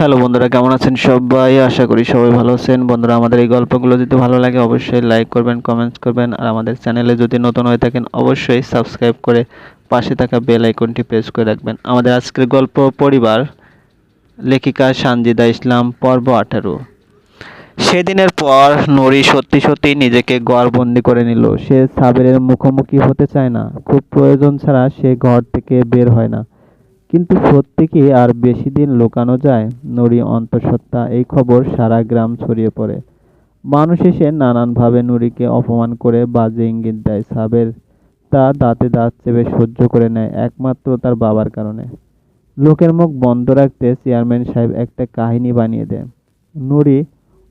Hello বন্ধুরা, কেমন আছেন সবাই? আশা করি সবাই ভালো আছেন। বন্ধুরা, আমাদের এই গল্পগুলো যদি ভালো লাগে, অবশ্যই লাইক করবেন কমেন্টস করবেন। আর আমাদের চ্যানেলে যদি নতুন হয়ে থাকেন, অবশ্যই সাবস্ক্রাইব করে পাশে থাকা বেল আইকনটি প্রেস করে রাখবেন। আমাদের আজকের গল্প পরিবার, লেখিকা সানজিদা ইসলাম, পর্ব আঠারো। সেদিনের পর নুরি সত্যি সত্যি নিজেকে গড়বন্দি করে নিল। সে সাবেরের মুখোমুখি হতে চায় না। খুব প্রয়োজন ছাড়া সে ঘর থেকে বের হয় না। কিন্তু সত্যি কি আর বেশি দিন লুকানো যায়? নুরি অন্তঃসত্ত্বা এই খবর সারা গ্রাম ছড়িয়ে পড়ে। মানুষ এসে নানানভাবে নুরিকে অপমান করে বাজে ইঙ্গিত দেয়। সাবের তা দাঁতে দাঁত চেপে সহ্য করে নেয়, একমাত্র তার বাবার কারণে। লোকের মুখ বন্ধ রাখতে চেয়ারম্যান সাহেব একটা কাহিনী বানিয়ে দেয় নুরি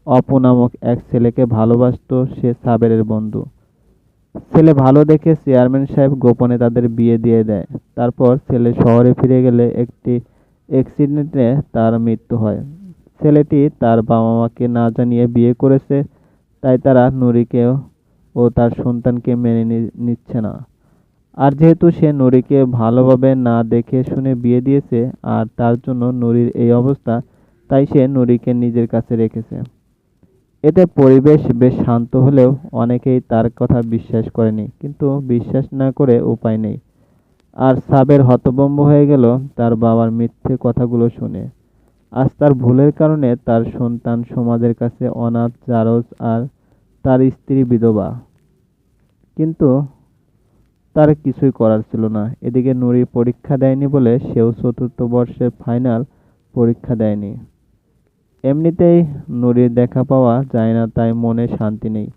অপু নামক এক ছেলেকে ভালোবাসতো, সে সাবেরের বন্ধু। ছেলে ভালো দেখে চেয়ারম্যান সাহেব গোপনে তাদের বিয়ে দিয়ে দেয়। তারপর ছেলে শহরে ফিরে গেলে একটি অ্যাক্সিডেন্টে তার মৃত্যু হয়। ছেলেটি তার বাবা মাকে না জানিয়ে বিয়ে করেছে, তাই তারা নুরিকে ও তার সন্তানকে মেনে নিচ্ছে না। আর যেহেতু সে নুরিকে ভালোভাবে না দেখে শুনে বিয়ে দিয়েছে আর তার জন্য নুরির এই অবস্থা, তাই সে নুরিকে নিজের কাছে রেখেছে। এতে পরিবেশ বেশ শান্ত হলেও অনেকেই তার কথা বিশ্বাস করেনি, কিন্তু বিশ্বাস না করে উপায় নেই। আর সাবের হতভম্ব হয়ে গেল তার বাবার মিথ্যে কথাগুলো শুনে। আজ তার ভুলের কারণে তার সন্তান সমাজের কাছে অনাথ, জারজ আর তার স্ত্রী বিধবা। কিন্তু তার কিছুই করার ছিল না। এদিকে নুরি পরীক্ষা দেয়নি বলে সেও চতুর্থ বর্ষের ফাইনাল পরীক্ষা দেয়নি। এমনিতেই নুরির দেখা পাওয়া যায় না, তাই মনে শান্তি নেই।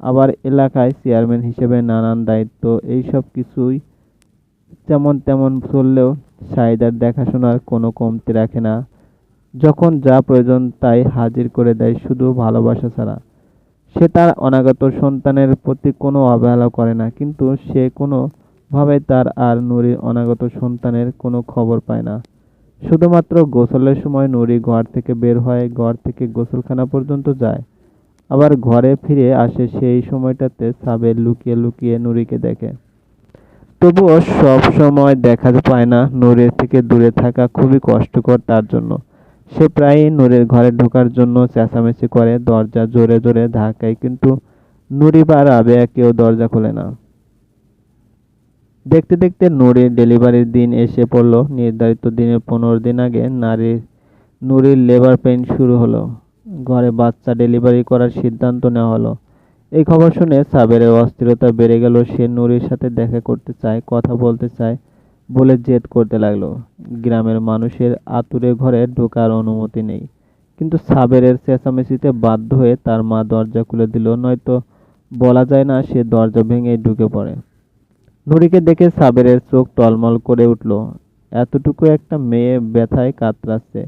আবার এলাকায় চেয়ারম্যান হিসেবে নানান দায়িত্ব, এইসব কিছুই যেমন তেমন চললেও সাইদার দেখাশোনার কোনো কমতি রাখে না। যখন যা প্রয়োজন তাই হাজির করে দেয় শুধু ভালোবাসা ছাড়া। সে তার অনাগত সন্তানের প্রতি কোনো অবহেলা করে না, কিন্তু সে কোনোভাবে তার আর নুরির অনাগত সন্তানের কোনো খবর পায় না। শুধুমাত্র গোসলের সময় নুরি ঘর থেকে বের হয় ঘর থেকে গোসলখানা পর্যন্ত যায়। আবার ঘরে ফিরে আসে সেই সময়টাতে সাবের লুকিয়ে লুকিয়ে নুরিকে দেখে। তবুও সব সময় দেখা পায় না নূরের থেকে দূরে থাকা খুবই কষ্টকর তার জন্য। সে প্রায়ই নূরের ঘরে ঢোকার জন্য চেঁচামেচি করে, দরজা জোরে জোরে ধাকায় কিন্তু নুরি বা রাবেয়া কেউ দরজা খোলে না। দেখতে দেখতে নুরির ডেলিভারির দিন এসে পড়ল। নির্ধারিত দিনের পনেরো দিন আগে নারীর, নুরির লেবার পেইন শুরু হলো। ঘরে বাচ্চা ডেলিভারি করার সিদ্ধান্ত নেওয়া হলো। এই খবর শুনে সাবেরের অস্থিরতা বেড়ে গেল। সে নুরির সাথে দেখা করতে চায়, কথা বলতে চায় বলে জেদ করতে লাগল। গ্রামের মানুষের আতুরে ঘরে ঢোকার অনুমতি নেই। কিন্তু সাবেরের চেঁচামেচিতে বাধ্য হয়ে তার মা দরজা খুলে দিল। নয়তো বলা যায় না সে দরজা ভেঙে ঢুকে পড়ে। নুরিকে দেখে সাবেরের চোখ টলমল করে উঠল। এতটুকু একটা মেয়ে ব্যথায় কাতরাচ্ছে।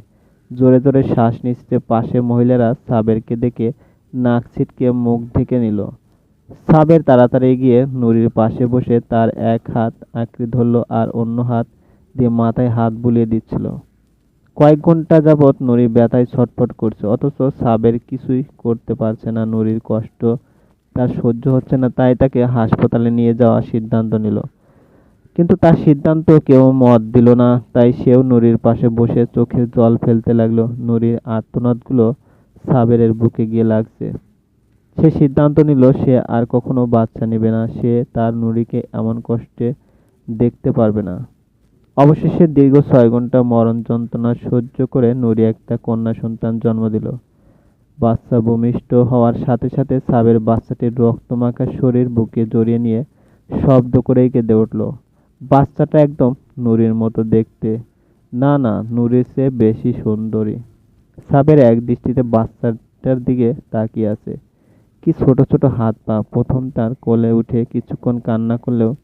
জোরে জোরে শ্বাস নিচ্ছে পাশে মহিলারা সাবেরকে দেখে নাক ছিটকে মুখ ঢেকে নিল। সাবের তাড়াতাড়ি গিয়ে নুরির পাশে বসে তার এক হাত আঁকড়ে ধরল আর অন্য হাত দিয়ে মাথায় হাত বুলিয়ে দিচ্ছিল। কয়েক ঘণ্টা যাবৎ নুরি ব্যথায় ছটফট করছে, অথচ সাবের কিছুই করতে পারছে না। নুরির কষ্ট তার সহ্য হচ্ছে না, তাই তাকে হাসপাতালে নিয়ে যাওয়ার সিদ্ধান্ত নিল। কিন্তু তার সিদ্ধান্ত কেউ মত দিল না, তাই সেও নুরির পাশে বসে চোখের জল ফেলতে লাগল। নুরির আর্তনাদগুলো সাবেরের বুকে গিয়ে লাগছে। সে সিদ্ধান্ত নিল, সে আর কখনো বাচ্চা নেবে না, সে তার নুরিকে এমন কষ্টে দেখতে পারবে না। অবশেষে দীর্ঘ ছয় ঘণ্টা মরণ যন্ত্রণা সহ্য করে নুরি একটা কন্যা সন্তান জন্ম দিল। বাচ্চা ভূমিষ্ঠ হওয়ার সাথে সাথে সাবের বাচ্চাটির রক্ত রক্তমাখা শরীর বুকে জড়িয়ে নিয়ে শব্দ করেই কেঁদে উঠল। বাচ্চাটা একদম নুরির মতো দেখতে। না না, নুরির চেয়ে বেশি সুন্দরী। সাবের এক দৃষ্টিতে বাচ্চাটার দিকে তাকিয়ে আছে। কি ছোট ছোট হাত পা। প্রথম তার কোলে উঠে কিছুক্ষণ কান্না করলেও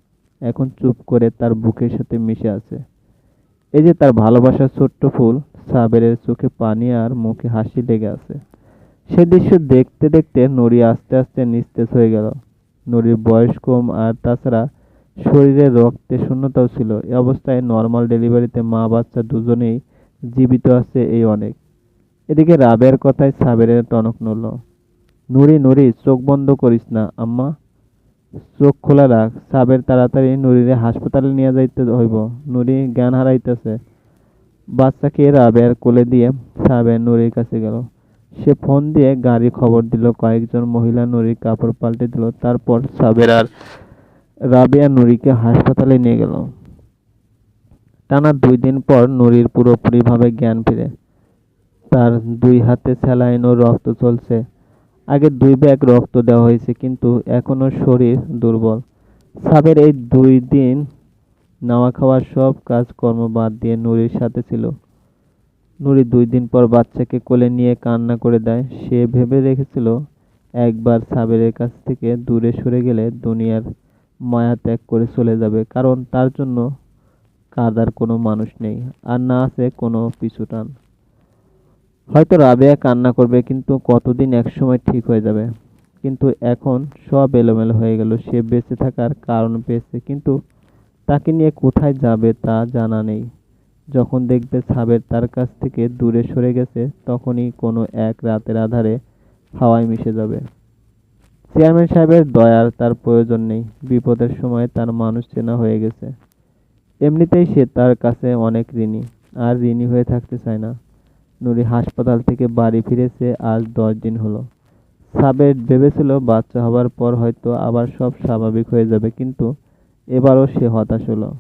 এখন চুপ করে তার বুকের সাথে মিশে আছে। এই যে তার ভালোবাসার ছোট্ট ফুল, সাবেরের চোখে পানি আর মুখে হাসি লেগে আছে। সে দৃশ্য দেখতে দেখতে নুরি আস্তে আস্তে নিস্তেজ হয়ে গেল। নুরির বয়স কম আর তাছাড়া শরীরে রক্তে শূন্যতাও ছিল। এ অবস্থায় নর্মাল ডেলিভারিতে মা, বাচ্চা দুজনেই জীবিত আছে এই অনেক। এদিকে রাবের কথায় সাবেরের টনক নড়ল। নুরি নুরি চোখ বন্ধ করিস না, আম্মা। চোখ খোলা রাখ, সাবের তাড়াতাড়ি নুরিরে হাসপাতালে নিয়ে যাইতে হইব। নুরি জ্ঞান হারাইতেছে। বাচ্চাকে রাবের কোলে দিয়ে সাবের নুরির কাছে গেল। সে ফোন দিয়ে গাড়ি খবর দিল, কয়েকজন মহিলা নুরির কাপড় পাল্টে দিল, তারপর সাবের আর রাবেয়া নুরিকে হাসপাতালে নিয়ে গেল। টানা দুই দিন পর নুরির পুরোপুরিভাবে জ্ঞান ফিরে। তার দুই হাতে স্যালাইন ও রক্ত চলছে। আগে দুই ব্যাগ রক্ত দেওয়া হয়েছে, কিন্তু এখনও শরীর দুর্বল। সাবের এই দুই দিন নাওয়া খাওয়ার সব কাজকর্ম বাদ দিয়ে নুরির সাথে ছিল। নুরি দুই দিন পর বাচ্চাকে কোলে নিয়ে কান্না করে দেয়। সে ভেবে রেখেছিল একবার সাবেরের কাছ থেকে দূরে সরে গেলে দুনিয়ার মায়া ত্যাগ করে চলে যাবে, কারণ তার জন্য কাদার কোনো মানুষ নেই, আর না আছে কোনো পিছুটান হয়তো রাবেয়া কান্না করবে, কিন্তু কতদিন একসময় ঠিক হয়ে যাবে? কিন্তু এখন সব এলোমেলো হয়ে গেল, সে বেঁচে থাকার কারণ পেয়েছে, কিন্তু তাকে নিয়ে কোথায় যাবে তা জানা নেই। যখন দেখবে সাবের তার কাছ থেকে দূরে সরে গেছে, তখনই কোনো এক রাতের আধারে হাওয়ায় মিশে যাবে। চেয়ারম্যান সাহেবের দয়ার তার প্রয়োজন নেই। বিপদের সময় তার মানুষ চেনা হয়ে গেছে। এমনিতেই সে তার কাছে অনেক ঋণী, আর ঋণী হয়ে থাকতে চায় না। নুরি হাসপাতাল থেকে বাড়ি ফিরেছে, আজ দশ দিন হলো। সাবের ভেবেছিল বাচ্চা হবার পর হয়তো আবার সব স্বাভাবিক হয়ে যাবে, কিন্তু এবারও সে হতাশ হলো।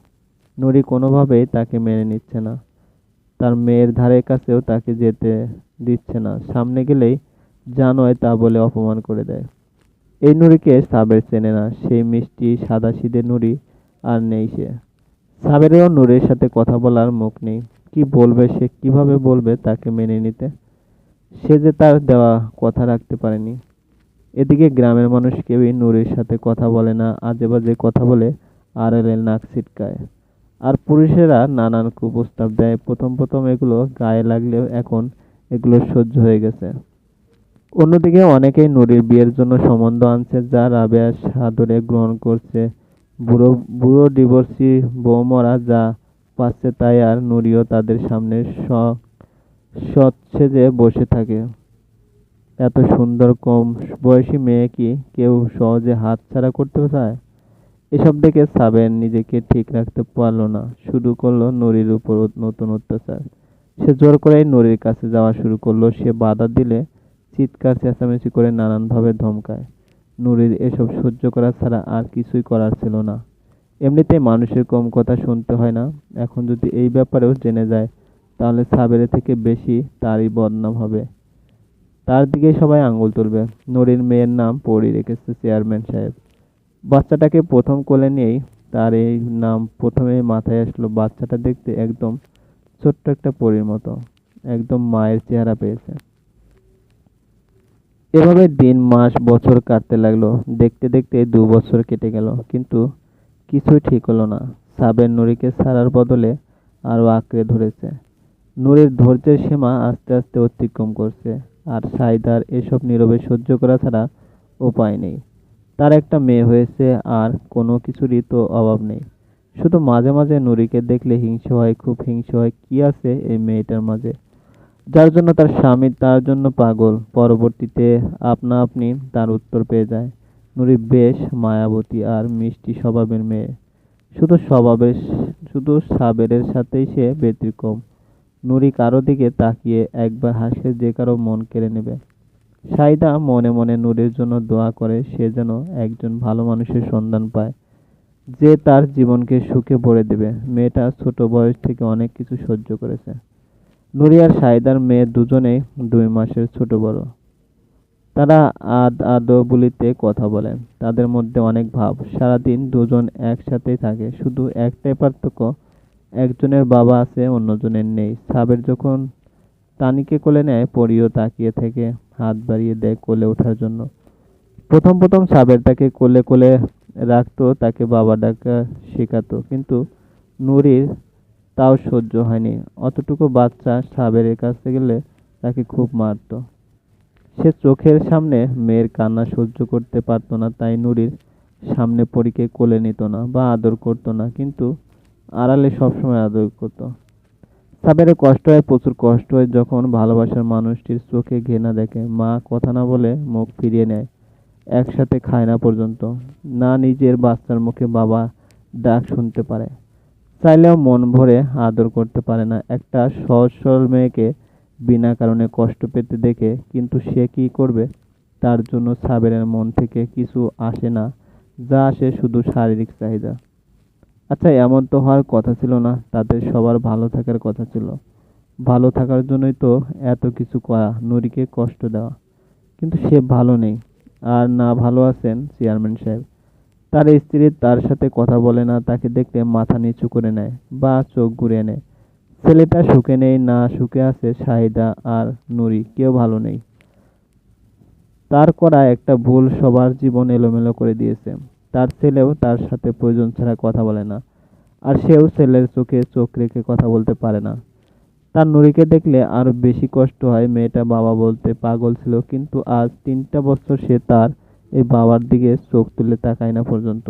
নুরি কোনোভাবেই তাকে মেনে নিচ্ছে না। তার মেয়ের ধারে কাছেও তাকে যেতে দিচ্ছে না। সামনে গেলেই জানোয় তা বলে অপমান করে দেয়। এই নুরিকে সাবের চেনে না। সেই মিষ্টি, সাদাসিধে নুরি আর নেই সে। সাবেরেও নূরের সাথে কথা বলার মুখ নেই। কি বলবে সে? কীভাবে বলবে তাকে মেনে নিতে? সে যে তার দেওয়া কথা রাখতে পারেনি। এদিকে গ্রামের মানুষ কেউই নূরের সাথে কথা বলে না। আজে বাজে কথা বলে আর এল নাক ছিটকায়। আর পুরুষেরা নানান কুপ্রস্তাব দেয়। প্রথম প্রথম এগুলো গায়ে লাগলেও এখন এগুলো সহ্য হয়ে গেছে। অন্যদিকে অনেকেই নুরির বিয়ের জন্য সম্বন্ধ আনছে, যা রাবেয়া সাদরে গ্রহণ করছে। বুড়ো বুড়ো ডিভোর্সি বৌমরা যা পাচ্ছে তাই আর নুরিও তাদের সামনে সৎ সেজে বসে থাকে। এত সুন্দর কম বয়সী মেয়ে কি কেউ সহজে হাত ছাড়া করতে চায়? এসব দেখে সাবেন নিজেকে ঠিক রাখতে পারল না। শুরু করল নুরির উপর নতুন অত্যাচার। সে জোর করেই নুরির কাছে যাওয়া শুরু করল। সে বাধা দিলে চিৎকার, চেঁচামেচি করে নানানভাবে ধমকায়। নুরির এসব সহ্য করা ছাড়া আর কিছুই করার ছিল না। এমনিতে মানুষের কম কথা শুনতে হয় না। এখন যদি এই ব্যাপারেও জেনে যায়, তাহলে সাবেরের থেকে বেশি তারই বদনাম হবে। তার দিকে সবাই আঙুল তুলবে। নুরির মেয়ের নাম পড়ি রেখেছে চেয়ারম্যান সাহেব। বাচ্চাটাকে প্রথম কোলে নিয়েই তার এই নাম প্রথমে মাথায় আসলো বাচ্চাটা দেখতে একদম ছোট্ট একটা পরীর মতো, একদম মায়ের চেহারা পেয়েছে। এভাবে দিন, মাস, বছর কাটতে লাগল, দেখতে দেখতে দু বছর কেটে গেল, কিন্তু কিছুই ঠিক হলো না। সাবের নুরিকে ছাড়ার বদলে আরও আঁকড়ে ধরেছে। নুরির ধৈর্যের সীমা আস্তে আস্তে অতিক্রম করছে, আর সাইদার এসব নীরবে সহ্য করা ছাড়া উপায় নেই। তার একটা মেয়ে হয়েছে আর কোনো কিছুরই তো অভাব নেই। শুধু মাঝে মাঝে নুরিকে দেখলে হিংসে হয়, খুব হিংসে হয় কি আছে এই মেয়েটার মাঝে। যার জন্য তার স্বামী তার জন্য পাগল। পরবর্তীতে আপনা আপনি তার উত্তর পেয়ে যায়। নুরি বেশ মায়াবতী আর মিষ্টি স্বভাবের মেয়ে। শুধু স্বভাবের, শুধু সাবেরের সাথেই সে ব্যতিক্রম। নুরি কারও দিকে তাকিয়ে একবার হাসে যে কারও মন কেড়ে নেবে। সাইদা মনে মনে নুরির জন্য দোয়া করে, সে যেন একজন ভালো মানুষের সন্ধান পায়, যে তার জীবনকে সুখে ভরে দেবে। মেয়েটা ছোট বয়স থেকে অনেক কিছু সহ্য করেছে। নুরি আর সাইদার মেয়ে দুজনেই দুই মাসের ছোট বড়। তারা আদ আদো বলিতে কথা বলেন তাদের মধ্যে অনেক ভাব। সারাদিন দুজন একসাথেই থাকে। শুধু একটাই পার্থক্য, একজনের বাবা আছে, অন্যজনের নেই। সাবের যখন তানিকে কোলে নেয়, পরিও তাকিয়ে থেকে। হাত বাড়িয়ে দেয় কোলে ওঠার জন্য। প্রথম প্রথম সাবের তাকে কোলে কোলে রাখতো, তাকে বাবা ডাকা শেখাতো। কিন্তু নুরির তাও সহ্য হয়নি। অতটুকু বাচ্চা সাবেরের কাছে গেলে তাকে খুব মারতো। সে চোখের সামনে মেয়ের কান্না সহ্য করতে পারতো না, তাই নুরির সামনে পরীকে কোলে নিত না বা আদর করতো না। কিন্তু আড়ালে সবসময় আদর করতো। সাবেরের কষ্ট হয়, প্রচুর কষ্ট হয় যখন ভালোবাসার মানুষটির চোখে ঘেনা দেখে। মা কথা না বলে মুখ ফিরিয়ে নেয়, একসাথে খায় না পর্যন্ত। না নিজের বাচ্চার মুখে বাবা ডাক শুনতে পারে, চাইলেও মন ভরে আদর করতে পারে না। একটা সহজ সরল মেয়েকে বিনা কারণে কষ্ট পেতে দেখে কিন্তু সে কি করবে? তার জন্য সাবেরের মন থেকে কিছু আসে না, যা আসে শুধু শারীরিক চাহিদা। আচ্ছা এমন তো হওয়ার কথা ছিল না। তাদের সবার ভালো থাকার কথা ছিল। ভালো থাকার জন্যই তো এত কিছু করা, নুরিকে কষ্ট দেওয়া। কিন্তু সে ভালো নেই। আর না ভালো আছেন চেয়ারম্যান সাহেব। তার স্ত্রী তার সাথে কথা বলে না, তাকে দেখলে মাথা নিচু করে নেয় বা চোখ ঘুরিয়ে নেয়। ছেলেটা সুখে নেই, না সুখে আছে শাহিদা আর নুরি, কেউ ভালো নেই। তার করা একটা ভুল সবার জীবন এলোমেলো করে দিয়েছে। তার ছেলেও তার সাথে প্রয়োজন ছাড়া কথা বলে না, আর সেও ছেলের চোখে চোখ রেখে কথা বলতে পারে না। তার নুরিকে দেখলে আরও বেশি কষ্ট হয় মেয়েটা বাবা বলতে পাগল ছিল, কিন্তু আজ তিনটা বছর সে তার এই বাবার দিকে চোখ তুলে তাকায় না পর্যন্ত।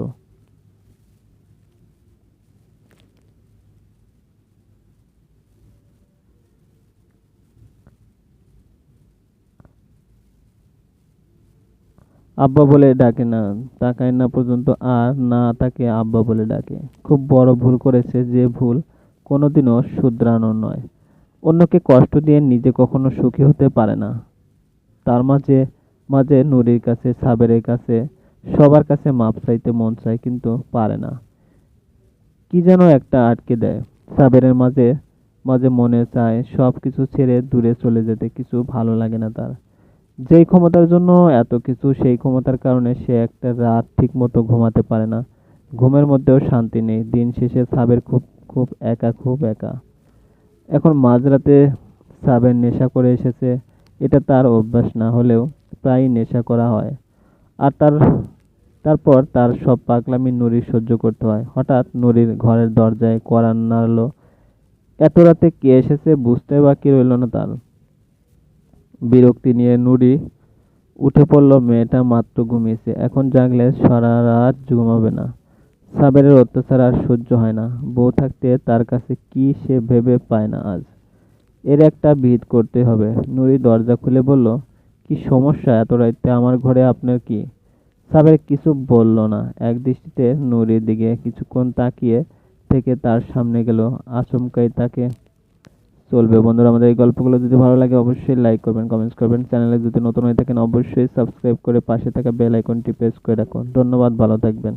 আব্বা বলে ডাকে না, তাকায় না পর্যন্ত আর না তাকে আব্বা বলে ডাকে। খুব বড় ভুল করেছে যে ভুল কোনোদিনও শুধরানো নয়। অন্যকে কষ্ট দিয়ে নিজে কখনো সুখী হতে পারে না। তার মাঝে মাঝে নুরির কাছে, সাবেরের কাছে, সবার কাছে মাপ চাইতে মন চায় কিন্তু পারে না। কি যেন একটা আটকে দেয়। সাবেরের মাঝে মাঝে মনে চায় সব কিছু ছেড়ে দূরে চলে যেতে কিছু ভালো লাগে না তার। যেই ক্ষমতার জন্য এত কিছু, সেই ক্ষমতার কারণে সে একটা রাত ঠিক মতো ঘুমাতে পারে না। ঘুমের মধ্যেও শান্তি নেই। দিন শেষে সাবের খুব খুব একা খুব একা। এখন মাঝরাতে সাবের নেশা করে এসেছে। এটা তার অভ্যাস না হলেও প্রায়ই নেশা করা হয়। আর তার, তারপর তার সব পাগলামি নুরির সহ্য করতে হয়। হঠাৎ নুরির ঘরের দরজায় করান নাড়লো। এত রাতে কে এসেছে বুঝতে বাকি রইল না তার। বিরক্তি নিয়ে নুরি উঠে পড়ল, মেয়েটা মাত্র ঘুমিয়েছে। এখন জাগলে সারা রাত ঘুমাবে না। সাবেরের অত্যাচার আর সহ্য হয় না। বউ থাকতে তার কাছে কি সে ভেবে পায় না আজ। এর একটা ভিত করতে হবে। নুরি দরজা খুলে বলল, কি সমস্যা এত রাইতে? আমার ঘরে আপনার কি? সাবের কিছু বলল না। এক দৃষ্টিতে নুরির দিকে কিছুক্ষণ তাকিয়ে থেকে তার সামনে গেল। আচমকাই তাকে চলবে। বন্ধুরা, আমাদের এই গল্পগুলো যদি ভালো লাগে, অবশ্যই লাইক করবেন কমেন্টস করবেন। চ্যানেলে যদি নতুন হয়ে থাকেন, অবশ্যই সাবস্ক্রাইব করে পাশে থাকা বেল আইকনটি প্রেস করে রাখুন। ধন্যবাদ, ভালো থাকবেন।